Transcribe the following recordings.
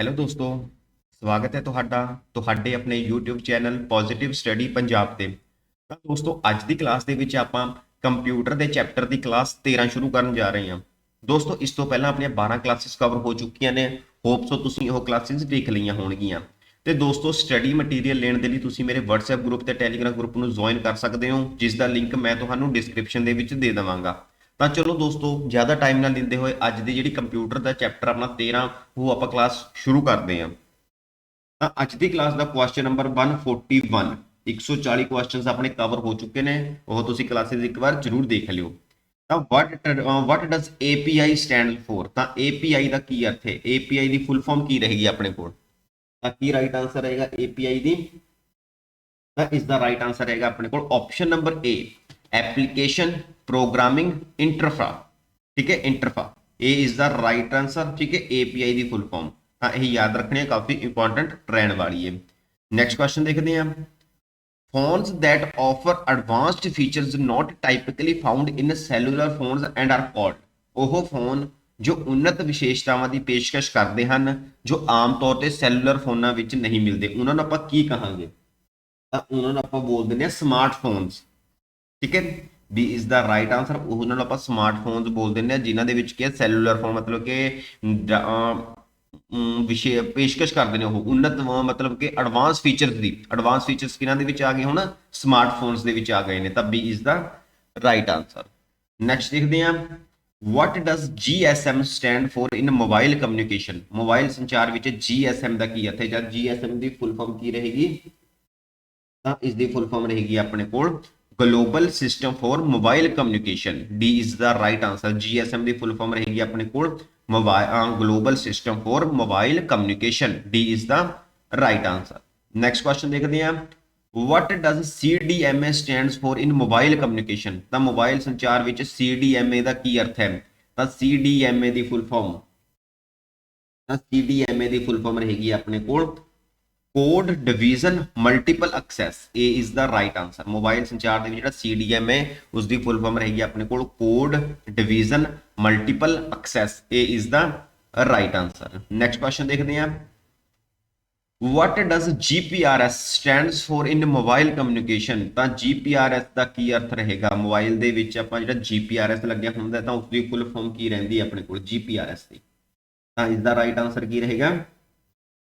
Hello ਦੋਸਤੋ, ਸਵਾਗਤ ਹੈ ਤੁਹਾਡਾ, ਤੁਹਾਡੇ ਆਪਣੇ YouTube channel positive study Punjab ਤੇ। ਤਾਂ ਦੋਸਤੋ, ਅੱਜ ਦੀ ਕਲਾਸ ਦੇ ਵਿੱਚ ਆਪਾਂ ਕੰਪਿਊਟਰ ਦੇ ਚੈਪਟਰ ਦੀ ਕਲਾਸ 13 ਸ਼ੁਰੂ ਕਰਨ ਜਾ ਰਹੇ ਹਾਂ। ਦੋਸਤੋ, ਇਸ ਤੋਂ ਪਹਿਲਾਂ ਆਪਣੀਆਂ 12 ਕਲਾਸਿਸ ਕਵਰ ਹੋ ਚੁੱਕੀਆਂ ਨੇ। ਹੋਪ ਸੋ ਤੁਸੀਂ ਉਹ ਕਲਾਸਿਸ ਦੇਖ ਲਈਆਂ ਹੋਣਗੀਆਂ। ਤੇ ਦੋਸਤੋ ਸਟੱਡੀ ਮਟੀਰੀਅਲ ਲੈਣ ਦੇ ਲਈ ਤੁਸੀਂ ਮੇਰੇ WhatsApp ਗਰੁੱਪ ਤੇ Telegram ਗਰੁੱਪ ਨੂੰ ਜੁਆਇਨ ਕਰ ਸਕਦੇ ਹੋ, ਜਿਸ ਦਾ ਲਿੰਕ ਮੈਂ ਤੁਹਾਨੂੰ ਡਿਸਕ੍ਰਿਪਸ਼ਨ ਦੇ ਵਿੱਚ ਦੇ ਦੇਵਾਂਗਾ। ਤਾਂ ਚਲੋ ਦੋਸਤੋ, ਜ਼ਿਆਦਾ ਟਾਈਮ ਨਾ ਲੈਂਦੇ ਹੋਏ ਅੱਜ ਦੀ ਜਿਹੜੀ ਕੰਪਿਊਟਰ ਦਾ ਚੈਪਟਰ ਆਪਣਾ 13 ਉਹ ਆਪਾਂ ਕਲਾਸ ਸ਼ੁਰੂ ਕਰਦੇ ਹਾਂ। ਤਾਂ ਅੱਜ ਦੀ ਕਲਾਸ ਦਾ ਕੁਐਸਚਨ ਨੰਬਰ 141 140 ਕੁਐਸਚਨਸ ਆਪਣੇ ਕਵਰ ਹੋ ਚੁੱਕੇ ਨੇ, ਉਹ ਤੁਸੀਂ ਕਲਾਸਿਸ ਇੱਕ ਵਾਰ ਜ਼ਰੂਰ ਦੇਖ ਲਿਓ। ਤਾਂ what what does API stand for ਤਾਂ API ਦਾ ਕੀ ਅਰਥ ਹੈ? API ਦੀ ਫੁੱਲ ਫਾਰਮ ਕੀ ਰਹੇਗੀ ਆਪਣੇ ਕੋਲ? ਤਾਂ ਕੀ ਰਾਈਟ ਆਨਸਰ ਰਹੇਗਾ API ਦੀ? ਤਾਂ ਇਸ ਦਾ ਰਾਈਟ ਆਨਸਰ ਰਹੇਗਾ ਆਪਣੇ ਕੋਲ option number A application programming interface ਠੀਕ ਹੈ ਇੰਟਰਫਾ ਇਹ ਇਜ਼ ਦਾ ਰਾਈਟ ਆਨਸਰ ਠੀਕ ਹੈ API ਦੀ ਫੁੱਲ ਫਾਰਮ ਤਾਂ ਇਹ ਯਾਦ ਰੱਖਣੀ ਹੈ, ਕਾਫੀ ਇੰਪੋਰਟੈਂਟ ਰਹਿਣ ਵਾਲੀ ਹੈ। ਨੈਕਸਟ ਕੁਐਸਚਨ ਦੇਖਦੇ ਹਾਂ। Phones that offer advanced features not typically found in cellular phones and are called. ਉਹ ਫੋਨ ਜੋ ਉન્નਤ ਵਿਸ਼ੇਸ਼ਤਾਵਾਂ ਦੀ ਪੇਸ਼ਕਸ਼ ਕਰਦੇ ਹਨ, ਜੋ ਆਮ ਤੌਰ ਤੇ ਸੈਲੂਲਰ ਫੋਨਾਂ ਵਿੱਚ ਨਹੀਂ ਮਿਲਦੇ। ਉਹਨਾਂ ਨੂੰ ਆਪਾਂ ਕੀ ਕਹਾਂਗੇ? ਤਾਂ ਉਹਨਾਂ ਨੂੰ ਆਪਾਂ ਬੋਲ ਦਿੰਦੇ ਆ ਸਮਾਰਟਫੋਨਸ ਠੀਕ ਹੈ B is the right answer ਉਹਨਾਂ ਨੂੰ ਆਪਾਂ ਸਮਾਰਟਫੋਨਸ ਬੋਲ ਦਿੰਦੇ ਆ ਜਿਨ੍ਹਾਂ ਦੇ ਵਿੱਚ ਕੀ ਹੈ ਸੈਲੂਲਰ ਫੋਨ ਮਤਲਬ ਕਿ ਵਿਸ਼ੇ, ਪੇਸ਼ਕਸ਼ ਕਰਦੇ ਨੇ ਉਹ ਉન્નਤ ਮਤਲਬ ਕਿ ਐਡਵਾਂਸ ਫੀਚਰਸ ਦੀ ਐਡਵਾਂਸ ਫੀਚਰਸ ਕਿਹਨਾਂ ਦੇ ਵਿੱਚ ਆ ਗਏ ਹੁਣ? ਸਮਾਰਟਫੋਨਸ ਦੇ ਵਿੱਚ ਆ ਗਏ ਨੇ, ਤਾਂ B is the right answer next ਦੇਖਦੇ ਹਾਂ, what does GSM stand for in mobile communication mobile ਸੰਚਾਰ ਵਿੱਚ GSM ਦਾ ਕੀ ਅਰਥ ਹੈ? ਜਾਂ GSM ਦੀ ਫੁੱਲ ਫਾਰਮ ਕੀ ਰਹੇਗੀ? ਤਾਂ ਇਸ ਦੀ ਫੁੱਲ ਫਾਰਮ ਰਹੇਗੀ ਆਪਣੇ ਕੋਲ global system for mobile communication D is the right answer GSM ਦੀ ਫੁੱਲ ਫਾਰਮ ਰਹੇਗੀ ਆਪਣੇ ਕੋਲ। Mobile global system for mobile communication D is the right answer next question ਦੇਖਦੇ ਹਾਂ। What does CDMA stands for in mobile communication ਤਾਂ mobile ਸੰਚਾਰ ਵਿੱਚ CDMA ਦਾ ਕੀ ਅਰਥ ਹੈ? ਤਾਂ CDMA ਦੀ ਫੁੱਲ ਫਾਰਮ ਤਾਂ CDMA ਦੀ ਫੁੱਲ ਫਾਰਮ ਰਹੇਗੀ ਆਪਣੇ ਕੋਲ। ਕੋਡ ਡਿਵੀਜ਼ਨ ਮਲਟੀਪਲ ਐਕਸੈਸ, ਇਹ is the right answer mobile ਸੰਚਾਰ ਦੇ ਵਿੱਚ ਜਿਹੜਾ CDMA ਉਸ ਦੀ ਫੁੱਲ ਫਾਰਮ ਰਹੇਗੀ ਆਪਣੇ ਕੋਲ ਕੋਡ ਡਿਵੀਜ਼ਨ ਮਲਟੀਪਲ ਐਕਸੈਸ, ਇਹ is the right answer next question ਦੇਖਦੇ ਹਾਂ। What does GPRS stands for in mobile communication? ਤਾਂ GPRS ਦਾ ਕੀ ਅਰਥ ਰਹੇਗਾ? ਮੋਬਾਈਲ ਦੇ ਵਿੱਚ ਆਪਾਂ ਜਿਹੜਾ GPRS ਲੱਗਿਆ ਹੁੰਦਾ, ਤਾਂ ਉਸ ਦੀ ਫੁੱਲ ਫਾਰਮ ਕੀ ਰਹਿੰਦੀ ਹੈ ਆਪਣੇ ਕੋਲ? GPRS ਦੀ। ਤਾਂ ਇਸ ਦਾ ਰਾਈਟ ਆਨਸਰ ਕੀ ਰਹੇਗਾ?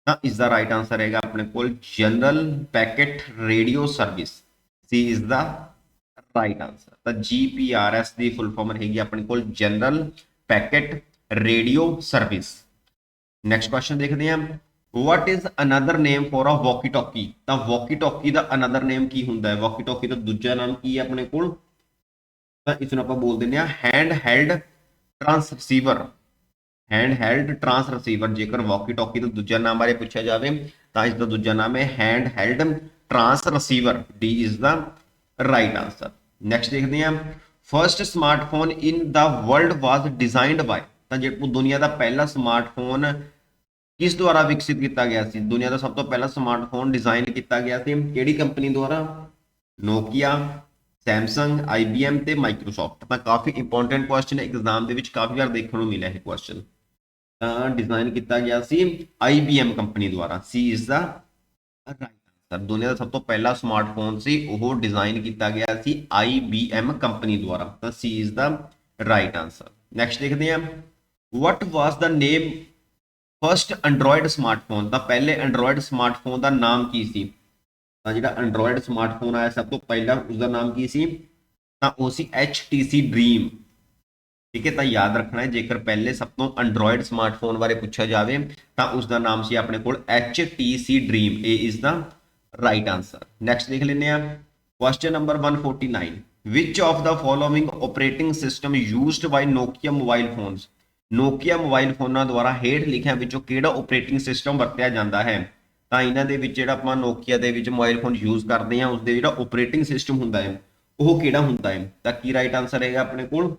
ਤਾਂ ਇਸ ਦਾ ਰਾਈਟ ਆਨਸਰ ਰਹੇਗਾ ਆਪਣੇ ਕੋਲ general packet radio service C ਇਸ ਦਾ ਰਾਈਟ ਆਨਸਰ ਤਾਂ GPRS ਦੀ ਫੁੱਲ ਫਾਰਮ ਰਹੇਗੀ ਆਪਣੇ ਕੋਲ general packet radio service next question ਦੇਖਦੇ ਹਾਂ। What is another name for a walkie talkie ਤਾਂ walkie talkie ਦਾ ਅਨਦਰ ਨੇਮ ਕੀ ਹੁੰਦਾ ਹੈ? walkie talkie ਦਾ ਦੂਜਾ ਨਾਮ ਕੀ ਹੈ ਆਪਣੇ ਕੋਲ? ਤਾਂ ਇਸ ਨੂੰ ਆਪਾਂ ਬੋਲ ਦਿੰਦੇ ਆ hand held transceiver hand held held transceiver ਜੇਕਰ walkie talkie ਦਾ ਦੂਜਾ ਨਾਮ ਬਾਰੇ ਪੁੱਛਿਆ ਜਾਵੇ, ਤਾਂ ਇਸ ਦਾ ਦੂਜਾ ਨਾਮ ਹੈ held held transceiver D is the right answer. Next ਦੇਖਦੇ ਹਾਂ। First smartphone in the world was designed by, ਤਾਂ ਜਿਹੜਾ ਦੁਨੀਆ ਦਾ ਪਹਿਲਾ ਸਮਾਰਟਫੋਨ ਕਿਸ ਦੁਆਰਾ ਵਿਕਸਿਤ ਕੀਤਾ ਗਿਆ ਸੀ? ਦੁਨੀਆ ਦਾ ਸਭ ਤੋਂ ਪਹਿਲਾ ਸਮਾਰਟਫੋਨ ਡਿਜ਼ਾਈਨ ਕੀਤਾ ਗਿਆ ਸੀ। ਕਿਹੜੀ ਕੰਪਨੀ ਦੁਆਰਾ? ਨੋਕੀਆ ਸੈਮਸੰਗ IBM ਤੇ ਮਾਈਕਰੋਸਾਫਟ ਤਾਂ ਕਾਫੀ ਇੰਪੋਰਟੈਂਟ ਕੁਐਸਚਨ ਹੈ। ਐਗਜ਼ਾਮ ਦੇ ਵਿੱਚ ਕਾਫੀ ਵਾਰ ਦੇਖਣ ਨੂੰ ਮਿਲਿਆ ਇਹ ਕੁਐਸਚਨ ਡਿਜ਼ਾਈਨ ਕੀਤਾ ਗਿਆ ਸੀ IBM ਕੰਪਨੀ ਦੁਆਰਾ। ਸੀ ਇਸ ਦਾ ਰਾਈਟ ਆਨਸਰ ਦੁਨੀਆ ਦਾ ਸਭ ਤੋਂ ਪਹਿਲਾ ਸਮਾਰਟਫੋਨ ਸੀ, ਉਹ ਡਿਜ਼ਾਈਨ ਕੀਤਾ ਗਿਆ ਸੀ IBM ਕੰਪਨੀ ਦੁਆਰਾ। ਤਾਂ ਸੀ ਇਸ ਦਾ ਰਾਈਟ ਆਨਸਰ ਨੈਕਸਟ ਦੇਖਦੇ ਹਾਂ। What was the name first Android smartphone ਦਾ ਪਹਿਲੇ ਐਂਡਰੋਇਡ ਸਮਾਰਟਫੋਨ ਦਾ ਨਾਮ ਕੀ ਸੀ? ਤਾਂ ਜਿਹੜਾ ਐਂਡਰੋਇਡ ਸਮਾਰਟਫੋਨ ਆਇਆ, ਸਭ ਤੋਂ ਪਹਿਲਾ ਉਸ ਦਾ ਨਾਮ ਕੀ ਸੀ? ਤਾਂ ਉਹ ਸੀ HTC Dream ਠੀਕ ਹੈ, ਤਾਂ ਯਾਦ ਰੱਖਣਾ ਹੈ, ਜੇਕਰ ਪਹਿਲੇ ਸਭ ਤੋਂ ਐਂਡਰੋਇਡ ਸਮਾਰਟਫੋਨ ਬਾਰੇ ਪੁੱਛਿਆ ਜਾਵੇ, ਤਾਂ ਉਸ ਦਾ ਨਾਮ ਸੀ ਆਪਣੇ ਕੋਲ HTC Dream, ਇਹ ਇਸ ਦਾ ਰਾਈਟ ਆਨਸਰ ਨੈਕਸਟ ਦੇਖ ਲੈਂਦੇ ਆ question number 149 which of the following operating system used by Nokia mobile phones? Nokia mobile ਫੋਨਾਂ ਦੁਆਰਾ ਹੇਠ ਲਿਖਿਆਂ ਵਿੱਚੋਂ ਕਿਹੜਾ ਆਪਰੇਟਿੰਗ ਸਿਸਟਮ ਵਰਤਿਆ ਜਾਂਦਾ ਹੈ? ਤਾਂ ਇਹਨਾਂ ਦੇ ਵਿੱਚ ਜਿਹੜਾ ਆਪਾਂ ਨੋਕੀਆ ਦੇ ਵਿੱਚ ਮੋਬਾਈਲ ਫੋਨ ਯੂਜ਼ ਕਰਦੇ ਹਾਂ ਉਸ ਦੇ ਜਿਹੜਾ ਆਪਰੇਟਿੰਗ ਸਿਸਟਮ ਹੁੰਦਾ ਹੈ, ਉਹ ਕਿਹੜਾ ਹੁੰਦਾ ਹੈ? ਤਾਂ ਕੀ ਰਾਈਟ ਆਨਸਰ ਹੈਗਾ ਆਪਣੇ ਕੋਲ?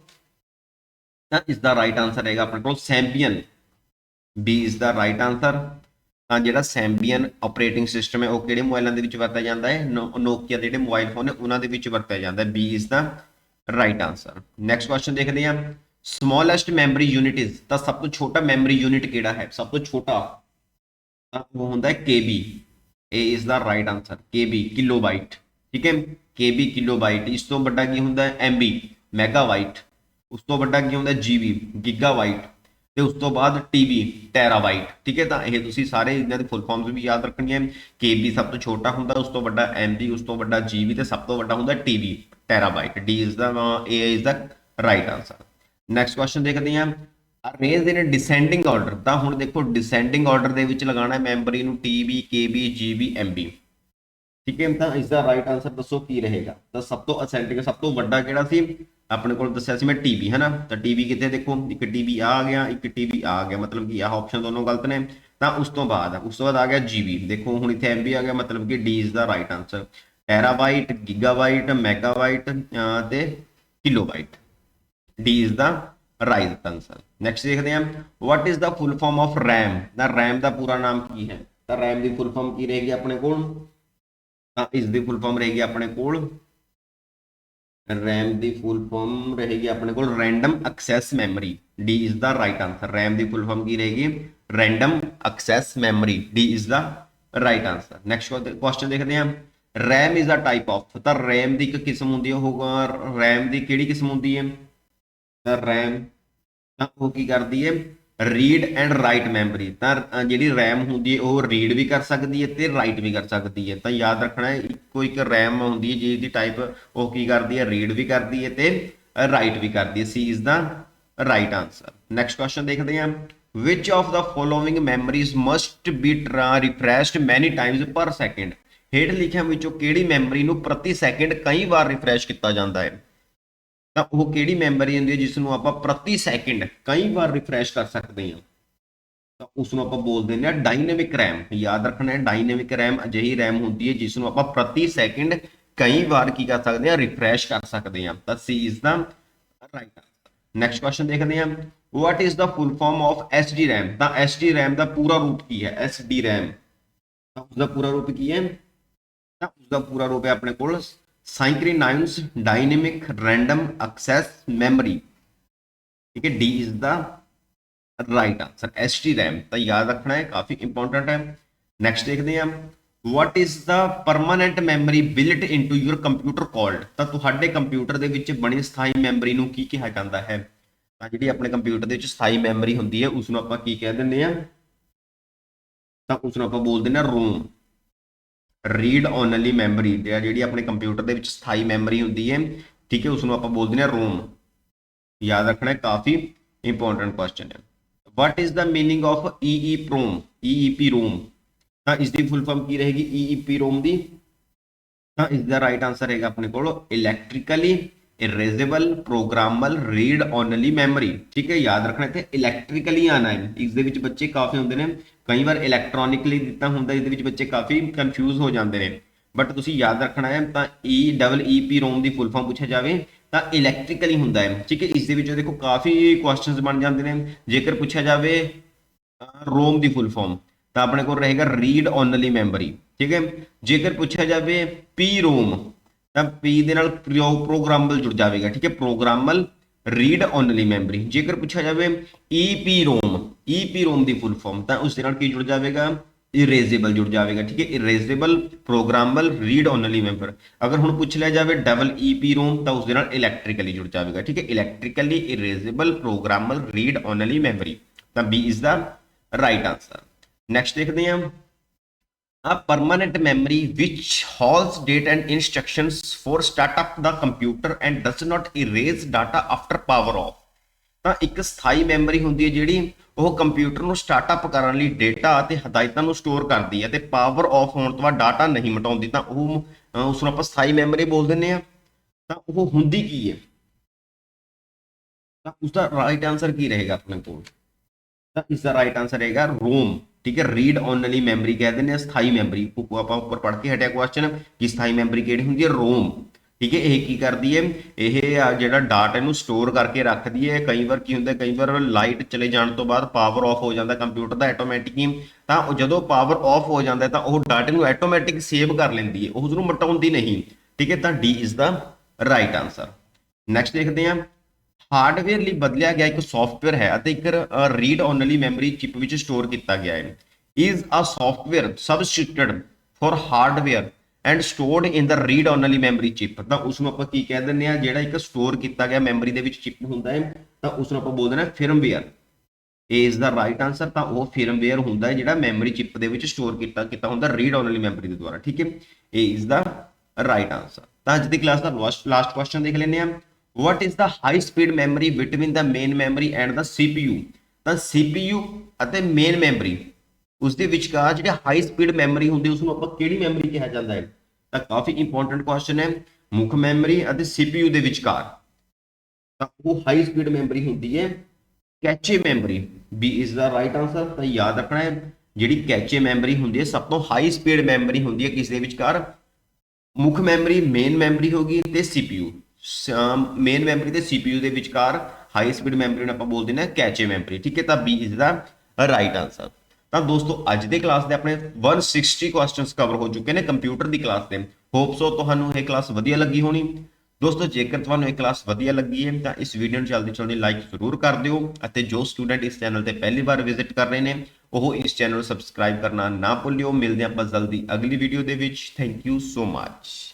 ਤਾਂ ਇਸ ਦਾ ਰਾਈਟ ਆਨਸਰ ਹੈਗਾ ਆਪਣੇ ਕੋਲ ਸੈਂਬੀਅਨ। ਬੀ ਇਸ ਦਾ ਰਾਈਟ ਆਨਸਰ ਤਾਂ ਜਿਹੜਾ ਸੈਂਬੀਅਨ ਆਪਰੇਟਿੰਗ ਸਿਸਟਮ ਹੈ, ਉਹ ਕਿਹੜੇ ਮੋਬਾਈਲਾਂ ਦੇ ਵਿੱਚ ਵਰਤਿਆ ਜਾਂਦਾ ਹੈ? ਨੋਕੀਆ ਦੇ ਜਿਹੜੇ ਮੋਬਾਈਲ ਫੋਨ ਨੇ, ਉਹਨਾਂ ਦੇ ਵਿੱਚ ਵਰਤਿਆ ਜਾਂਦਾ ਹੈ। ਬੀ ਇਸ ਦਾ ਰਾਈਟ ਆਨਸਰ ਨੈਕਸਟ ਕੁਐਸਚਨ ਦੇਖਦੇ ਹਾਂ। ਸਮੋਲੈਸਟ ਮੈਮਰੀ ਯੂਨਿਟ ਇਜ਼ ਤਾਂ ਸਭ ਤੋਂ ਛੋਟਾ ਮੈਮਰੀ ਯੂਨਿਟ ਕਿਹੜਾ ਹੈ? ਸਭ ਤੋਂ ਛੋਟਾ, ਤਾਂ ਉਹ ਹੁੰਦਾ ਹੈ KB ਇਹ ਇਸ ਦਾ ਰਾਈਟ ਆਨਸਰ KB ਕਿਲੋਬਾਈਟ ਠੀਕ ਹੈ? KB ਕਿਲੋਬਾਈਟ ਇਸ ਤੋਂ ਵੱਡਾ ਕੀ ਹੁੰਦਾ ਹੈ? MB ਮੈਗਾਬਾਈਟ ਉਸ ਤੋਂ ਵੱਡਾ ਕੀ ਹੁੰਦਾ? ਹੈ GB ਗੀਗਾਬਾਈਟ ਤੇ ਉਸ ਤੋਂ ਬਾਅਦ TB ਟੈਰਾਬਾਈਟ ਠੀਕ ਹੈ ਤਾਂ ਇਹ ਤੁਸੀਂ ਸਾਰੇ ਇਹਨਾਂ ਦੇ ਫੁੱਲ ਫਾਰਮਸ ਵੀ ਯਾਦ ਰੱਖਣੀਆਂ KB ਸਭ ਤੋਂ ਛੋਟਾ ਹੁੰਦਾ, ਉਸ ਤੋਂ ਵੱਡਾ MB ਉਸ ਤੋਂ ਵੱਡਾ GB ਤੇ ਸਭ ਤੋਂ ਵੱਡਾ ਹੁੰਦਾ TB terabyte D is the A is the right answer next question ਦੇਖਦੇ ਹਾਂ। ਅਰੇਂਜ ਇਨ ਡਿਸੈਂਡਿੰਗ ਆਰਡਰ ਤਾਂ ਹੁਣ ਦੇਖੋ ਡਿਸੈਂਡਿੰਗ ਆਰਡਰ ਦੇ ਵਿੱਚ ਲਗਾਉਣਾ ਹੈ ਮੈਂਬਰੀ ਨੂੰ TB KB GB MB ਠੀਕ ਹੈ, ਤਾਂ ਇਸ ਦਾ ਰਾਈਟ ਆਨਸਰ ਦੱਸੋ ਕੀ ਰਹੇਗਾ? ਤਾਂ ਸਭ ਤੋਂ ਅਸੈਂਟਿਕ ਸਭ ਤੋਂ ਵੱਡਾ ਕਿਹੜਾ ਸੀ? ਆਪਣੇ ਕੋਲ ਦੱਸਿਆ ਸੀ ਮੈਂ ਟੀਬੀ ਹੈ ਨਾ ਤਾਂ ਟੀਬੀ ਕਿੱਥੇ ਦੇਖੋ? ਇੱਕ ਟੀਬੀ ਆ ਗਿਆ, ਇੱਕ ਟੀਬੀ ਆ ਗਿਆ, ਮਤਲਬ ਕਿ ਆਹ ਆਪਸ਼ਨ ਦੋਨੋਂ ਗਲਤ ਨੇ। ਤਾਂ ਉਸ ਤੋਂ ਬਾਅਦ, ਉਸ ਤੋਂ ਬਾਅਦ ਆ ਗਿਆ ਜੀਬੀ ਦੇਖੋ, ਹੁਣ ਇੱਥੇ ਐਮਬੀ ਆ ਗਿਆ, ਮਤਲਬ ਕਿ D is the right answer terabyte gigabyte megabyte ਤੇ kilobyte D is the right answer next ਦੇਖਦੇ ਹਾਂ। What is the full form of RAM? ਦਾ RAM ਦਾ ਪੂਰਾ ਨਾਮ ਕੀ ਹੈ? ਤਾਂ RAM ਦੀ ਫੁੱਲ ਫਾਰਮ ਕੀ ਰਹੇਗੀ ਆਪਣੇ ਕੋਲ? ਤਾਂ ਇਸ ਦੀ ਫੁੱਲ ਫਾਰਮ ਰਹੇਗੀ ਆਪਣੇ ਕੋਲ। RAM ਦੀ ਫੁੱਲ ਫਾਰਮ ਰਹੇਗੀ ਆਪਣੇ ਕੋਲ। Random access memory D is the right answer RAM ਦੀ ਫੁੱਲ ਫਾਰਮ ਕੀ ਰਹੇਗੀ? Random access memory D is the right answer next question ਦੇਖਦੇ ਹਾਂ। RAM is a type of ਤਾਂ RAM ਦੀ ਇੱਕ ਕਿਸਮ ਹੁੰਦੀ ਹੈ ਉਹ RAM ਦੀ ਕਿਹੜੀ ਕਿਸਮ ਹੁੰਦੀ ਹੈ RAM ਤਾਂ ਉਹ ਕੀ ਕਰਦੀ ਹੈ ਰੀਡ ਐਂਡ ਰਾਈਟ ਮੈਮਰੀ ਤਾਂ ਜਿਹੜੀ RAM ਹੁੰਦੀ ਹੈ, ਉਹ ਰੀਡ ਵੀ ਕਰ ਸਕਦੀ ਹੈ ਤੇ ਰਾਈਟ ਵੀ ਕਰ ਸਕਦੀ ਹੈ। ਤਾਂ ਯਾਦ ਰੱਖਣਾ ਹੈ, ਇੱਕੋ ਇੱਕ RAM ਹੁੰਦੀ ਹੈ, ਜਿਹਦੀ ਟਾਈਪ ਉਹ ਕੀ ਕਰਦੀ ਹੈ ਰੀਡ ਵੀ ਕਰਦੀ ਹੈ ਤੇ ਰਾਈਟ ਵੀ ਕਰਦੀ ਹੈ। C is the right answer next question ਦੇਖਦੇ ਹਾਂ। Which of the following memories must be tra- refreshed many times per second? ਹੇਠ ਲਿਖਿਆਂ ਵਿੱਚੋਂ ਕਿਹੜੀ ਮੈਮਰੀ ਨੂੰ ਪ੍ਰਤੀ ਸੈਕਿੰਡ ਕਈ ਵਾਰ ਰਿਫਰੈਸ਼ ਕੀਤਾ ਜਾਂਦਾ ਹੈ? ਤਾਂ ਉਹ ਕਿਹੜੀ ਮੈਮਰੀ ਹੁੰਦੀ ਹੈ ਜਿਸ ਨੂੰ ਆਪਾਂ ਪ੍ਰਤੀ ਸੈਕਿੰਡ ਕਈ ਵਾਰ ਰਿਫਰੈਸ਼ ਕਰ ਸਕਦੇ ਹਾਂ। ਤਾਂ ਉਸ ਨੂੰ ਆਪਾਂ ਦਿੰਦੇ ਹਾਂ ਡਾਇਨਾਮਿਕ ਰੈਮ ਯਾਦ ਰੱਖਣਾ ਹੈ ਡਾਇਨਾਮਿਕ RAM ਅਜਿਹੀ ਰੈਮ ਹੁੰਦੀ ਹੈ ਜਿਸ ਨੂੰ ਆਪਾਂ ਪ੍ਰਤੀ ਸੈਕਿੰਡ ਕਈ ਵਾਰ ਕੀ ਕਰ ਸਕਦੇ ਹਾਂ ਰਿਫਰੈਸ਼ ਕਰ ਸਕਦੇ ਹਾਂ। ਤਾਂ C is the right answer next question ਦੇਖਦੇ ਹਾਂ। What is the full form of SD RAM ਤਾਂ SD ਰੈਮ ਦਾ ਪੂਰਾ ਰੂਪ ਕੀ ਹੈ? SD ਰੈਮ ਤਾਂ ਉਸ ਦਾ ਪੂਰਾ ਰੂਪ ਕੀ ਹੈ? ਤਾਂ ਉਸ ਦਾ ਪੂਰਾ ਰੂਪ ਹੈ ਆਪਣੇ ਕੋਲ synchronous dynamic random access memory ਠੀਕ ਹੈ D is the right answer ST RAM ਤਾਂ ਯਾਦ ਰੱਖਣਾ ਹੈ ਕਾਫੀ ਇੰਪੋਰਟੈਂਟ ਹੈ ਨੈਕਸਟ ਦੇਖਦੇ ਹਾਂ what is the permanent memory built into your computer called ਤਾਂ ਤੁਹਾਡੇ ਕੰਪਿਊਟਰ ਦੇ ਵਿੱਚ ਬਣੀ ਸਥਾਈ ਮੈਮਰੀ ਨੂੰ ਕੀ ਕਿਹਾ ਜਾਂਦਾ ਹੈ ਤਾਂ ਜਿਹੜੀ ਆਪਣੇ ਕੰਪਿਊਟਰ ਦੇ ਵਿੱਚ ਸਥਾਈ ਮੈਮਰੀ ਹੁੰਦੀ ਹੈ ਉਸ ਨੂੰ ਆਪਾਂ ਕੀ ਕਹਿ ਦਿੰਦੇ ਆ ਤਾਂ ਉਸ ਨੂੰ ਆਪਾਂ ਬੋਲ ਦਿੰਦੇ ਆ ਰੋਮ ਰੀਡ ਓਨਲੀ ਮੈਮਰੀ ਤੇ ਆ ਜਿਹੜੀ ਆਪਣੇ ਕੰਪਿਊਟਰ ਦੇ ਵਿੱਚ ਸਥਾਈ ਮੈਮਰੀ ਹੁੰਦੀ ਹੈ ਠੀਕ ਹੈ ਉਸ ਨੂੰ ਆਪਾਂ ਬੋਲਦੇ ਨੇ ਰੋਮ ਯਾਦ ਰੱਖਣਾ ਹੈ ਕਾਫੀ ਇੰਪੋਰਟੈਂਟ ਕੁਐਸਚਨ ਹੈ what is the meaning of EEPROM EEPROM ਤਾਂ ਇਸ ਦੀ ਫੁੱਲ ਫਾਰਮ ਕੀ ਰਹੇਗੀ EEPROM ਦੀ ਤਾਂ ਇਸ ਦਾ ਰਾਈਟ ਆਨਸਰ ਹੈਗਾ ਆਪਣੇ ਕੋਲ ਇਲੈਕਟ੍ਰੀਕਲੀ erasable programmable read only memory ਠੀਕ ਹੈ, ਯਾਦ ਰੱਖਣਾ ਇੱਥੇ ਇਲੈਕਟ੍ਰੀਕਲੀ ਆਣਾ ਹੈ। ਇਸ ਦੇ ਵਿੱਚ ਬੱਚੇ ਕਾਫੀ ਹੁੰਦੇ ਨੇ। ਕਈ ਵਾਰ ਇਲੈਕਟ੍ਰੋਨਿਕਲੀ ਦਿੱਤਾ ਹੁੰਦਾ ਇਸ ਦੇ ਵਿੱਚ ਬੱਚੇ ਕਾਫੀ ਕਨਫਿਊਜ਼ ਹੋ ਜਾਂਦੇ ਨੇ। ਬਟ ਤੁਸੀਂ ਯਾਦ ਰੱਖਣਾ ਹੈ, ਤਾਂ E ਡਬਲ EP ROM ਦੀ ਫੁੱਲ ਫਾਰਮ ਪੁੱਛਿਆ ਜਾਵੇ, ਤਾਂ ਇਲੈਕਟ੍ਰੀਕਲੀ ਹੁੰਦਾ ਹੈ। ਠੀਕ ਹੈ ਇਸ ਦੇ ਵਿੱਚ ਦੇਖੋ ਕਾਫੀ ਕੁਐਸਚਨਸ ਬਣ ਜਾਂਦੇ ਨੇ। ਜੇਕਰ ਪੁੱਛਿਆ ਜਾਵੇ ਰੋਮ ਦੀ ਫੁੱਲ ਫਾਰਮ ਤਾਂ ਆਪਣੇ ਕੋਲ ਰਹੇਗਾ ਰੀਡ ਓਨਲੀ ਮੈਮਰੀ ਠੀਕ ਹੈ, ਜੇਕਰ ਪੁੱਛਿਆ ਜਾਵੇ ਪੀ ਰੋਮ ਤਾਂ ਪੀ ਦੇ ਨਾਲ ਪ੍ਰੋਗਰਾਮਬਲ ਜੁੜ ਜਾਵੇਗਾ, ਠੀਕ ਹੈ? ਪ੍ਰੋਗਰਾਮਬਲ ਰੀਡ ਓਨਲੀ ਮੈਮਰੀ ਜੇਕਰ ਪੁੱਛਿਆ ਜਾਵੇ ਈਪੀ ਰੋਮ ਈਪੀ ਰੋਮ ਦੀ ਫੁੱਲ ਫਾਰਮ ਤਾਂ ਉਸ ਦੇ ਨਾਲ ਕੀ ਜੁੜ ਜਾਵੇਗਾ? ਇਰੇਜ਼ੇਬਲ ਜੁੜ ਜਾਵੇਗਾ, ਠੀਕ ਹੈ? Erasable programmable read only member ਅਗਰ ਹੁਣ ਪੁੱਛ ਲਿਆ ਜਾਵੇ ਡਬਲ ਈਪੀ ਰੋਮ ਤਾਂ ਉਸ ਦੇ ਨਾਲ ਇਲੈਕਟ੍ਰੀਕਲੀ ਜੁੜ ਜਾਵੇਗਾ, ਠੀਕ ਹੈ? Electrically erasable programmable read only memory ਤਾਂ B is the right answer next ਦੇਖਦੇ ਹਾਂ। A permanent memory which holds date and instructions for startup the computer and does not erase data after power off. ਤਾਂ ਇੱਕ ਸਥਾਈ memory ਹੁੰਦੀ ਹੈ ਜਿਹੜੀ ਉਹ ਕੰਪਿਊਟਰ ਨੂੰ ਸਟਾਰਟਅਪ ਕਰਨ ਲਈ ਡਾਟਾ ਅਤੇ ਹਦਾਇਤਾਂ ਨੂੰ ਸਟੋਰ ਕਰਦੀ ਹੈ ਤੇ ਪਾਵਰ ਆਫ ਹੋਣ ਤੋਂ ਬਾਅਦ ਡਾਟਾ ਨਹੀਂ ਮਿਟਾਉਂਦੀ ਤਾਂ ਉਹ, ਅਹ ਉਸ ਨੂੰ ਆਪਾਂ ਸਥਾਈ ਮੈਮਰੀ ਬੋਲ ਦਿੰਦੇ ਆ ਤਾਂ ਉਹ ਹੁੰਦੀ ਕੀ ਹੈ? ਤਾਂ ਉਸ ਦਾ ਰਾਈਟ ਆਨਸਰ ਕੀ ਰਹੇਗਾ ਆਪਣੇ ਕੋਲ? ਤਾਂ ਇਸ ਦਾ ਰਾਈਟ ਆਨਸਰ ਰਹੇਗਾ ਰੋਮ। ਠੀਕ ਹੈ ਰੀਡ ਓਨਲੀ ਮੈਮਰੀ ਕਹਿ ਦਿੰਦੇ ਆ, ਸਥਾਈ ਮੈਮਰੀ ਆਪਾਂ ਉੱਪਰ ਪੜ੍ਹ ਕੇ ਹਟਿਆ ਕੁਐਸਚਨ ਕਿ ਸਥਾਈ ਮੈਮਰੀ ਕਿਹੜੀ ਹੁੰਦੀ ਹੈ? ਰੋਮ ਠੀਕ ਹੈ, ਇਹ ਕੀ ਕਰਦੀ ਹੈ? ਇਹ ਜਿਹੜਾ ਡਾਟਾ ਇਹਨੂੰ ਸਟੋਰ ਕਰਕੇ ਰੱਖਦੀ ਹੈ। ਕਈ ਵਾਰ ਕੀ ਹੁੰਦਾ, ਕਈ ਵਾਰ ਲਾਈਟ ਚਲੇ ਜਾਣ ਤੋਂ ਬਾਅਦ ਪਾਵਰ ਆਫ ਹੋ ਜਾਂਦਾ ਕੰਪਿਊਟਰ ਦਾ ਆਟੋਮੈਟਿਕ ਹੀ। ਤਾਂ ਉਹ ਜਦੋਂ ਪਾਵਰ ਆਫ ਹੋ ਜਾਂਦਾ ਤਾਂ ਉਹ ਡਾਟਾ ਨੂੰ ਆਟੋਮੈਟਿਕ ਸੇਵ ਕਰ ਲੈਂਦੀ ਹੈ। ਉਸ ਨੂੰ ਮਟਾਉਂਦੀ ਨਹੀਂ। ਠੀਕ ਹੈ, ਤਾਂ D is the right answer next ਦੇਖਦੇ ਹਾਂ। ਹਾਰਡਵੇਅਰ ਲਈ ਬਦਲਿਆ ਗਿਆ ਇੱਕ ਸੌਫਟਵੇਅਰ ਹੈ ਅਤੇ ਇੱਕ ਰੀਡ ਓਨਲੀ ਮੈਮਰੀ ਚਿਪ ਵਿੱਚ ਸਟੋਰ ਕੀਤਾ ਗਿਆ ਹੈ। Is a software substituted for hardware and stored in the read only memory chip ਤਾਂ ਉਸ ਨੂੰ ਆਪਾਂ ਕੀ ਕਹਿ ਦਿੰਦੇ ਆ ਜਿਹੜਾ ਇੱਕ ਸਟੋਰ ਕੀਤਾ ਗਿਆ ਮੈਮਰੀ ਦੇ ਵਿੱਚ ਚਿਪ ਹੁੰਦਾ ਹੈ, ਤਾਂ ਉਸ ਨੂੰ ਆਪਾਂ ਬੋਲਦੇ ਨੇ firmware A is the right answer ਤਾਂ ਉਹ ਫਿਰਮਵੇਅਰ ਹੁੰਦਾ ਹੈ ਜਿਹੜਾ ਮੈਮਰੀ ਚਿਪ ਦੇ ਵਿੱਚ ਸਟੋਰ ਕੀਤਾ ਕੀਤਾ ਹੁੰਦਾ ਰੀਡ ਓਨਲੀ ਮੈਮਰੀ ਦੇ ਦੁਆਰਾ, ਠੀਕ ਹੈ? A is the right answer? ਤਾਂ ਅੱਜ ਦੀ ਕਲਾਸ ਦਾ ਲਾਸਟ ਕੁਐਸਚਨ ਦੇਖ ਲੈਂਦੇ ਆ what is the high speed memory between the main memory and the CPU ਤਾਂ CPU ਅਤੇ ਮੇਨ ਮੈਮਰੀ ਉਸ ਦੇ ਵਿਚਕਾਰ ਜਿਹੜੇ ਹਾਈ ਸਪੀਡ ਮੈਮਰੀ ਹੁੰਦੀ ਉਸ ਨੂੰ ਆਪਾਂ ਕਿਹੜੀ ਮੈਮਰੀ ਕਿਹਾ ਜਾਂਦਾ ਹੈ? ਤਾਂ ਕਾਫੀ ਇੰਪੋਰਟੈਂਟ ਕੁਐਸਚਨ ਹੈ, ਮੁੱਖ ਮੈਮਰੀ ਅਤੇ CPU ਦੇ ਵਿਚਕਾਰ। ਤਾਂ ਉਹ ਹਾਈ ਸਪੀਡ ਮੈਮਰੀ ਹੁੰਦੀ ਹੈ, cache memory B is the right answer ਤਾਂ ਯਾਦ ਰੱਖਣਾ ਹੈ, ਜਿਹੜੀ ਕੈਚੇ ਮੈਮਰੀ ਹੁੰਦੀ ਹੈ, ਸਭ ਤੋਂ ਹਾਈ ਸਪੀਡ ਮੈਮਰੀ ਹੁੰਦੀ ਹੈ ਕਿਸ ਦੇ ਵਿਚਕਾਰ? ਮੁੱਖ ਮੈਮਰੀ ਮੇਨ ਮੈਮਰੀ ਹੋਗੀ ਤੇ CPU ਮੇਨ ਮੈਮਰੀ ਤੇ CPU ਦੇ ਵਿਚਕਾਰ ਹਾਈ ਸਪੀਡ ਮੈਮਰੀ ਨੂੰ ਆਪਾਂ ਬੋਲ ਦਿੰਦੇ ਹਾਂ ਕੈਚੇ ਮੈਮਰੀ ਠੀਕ ਹੈ? ਤਾਂ B is the right answer ਤਾਂ ਦੋਸਤੋ, ਅੱਜ ਦੇ ਕਲਾਸ ਦੇ ਆਪਣੇ 160 ਕੁਐਸਚਨਸ ਕਵਰ ਹੋ ਚੁੱਕੇ ਨੇ ਕੰਪਿਊਟਰ ਦੀ ਕਲਾਸ ਦੇ। ਹੋਪ ਸੋ ਤੁਹਾਨੂੰ ਇਹ ਕਲਾਸ ਵਧੀਆ ਲੱਗੀ ਹੋਣੀ। ਦੋਸਤੋ, ਜੇਕਰ ਤੁਹਾਨੂੰ ਇਹ ਕਲਾਸ ਵਧੀਆ ਲੱਗੀ ਹੈ, ਤਾਂ ਇਸ ਵੀਡੀਓ ਨੂੰ ਜਲਦੀ ਜਲਦੀ ਲਾਈਕ ਜ਼ਰੂਰ ਕਰ ਦਿਓ ਅਤੇ ਜੋ ਸਟੂਡੈਂਟ ਇਸ ਚੈਨਲ ਤੇ ਪਹਿਲੀ ਵਾਰ ਵਿਜ਼ਿਟ ਕਰ ਰਹੇ ਨੇ, ਉਹ ਇਸ ਚੈਨਲ ਨੂੰ ਸਬਸਕ੍ਰਾਈਬ ਕਰਨਾ ਨਾ ਭੁੱਲਿਓ। ਮਿਲਦੇ ਹਾਂ ਆਪਾਂ ਜਲਦੀ ਅਗਲੀ ਵੀਡੀਓ ਦੇ ਵਿੱਚ। Thank you so much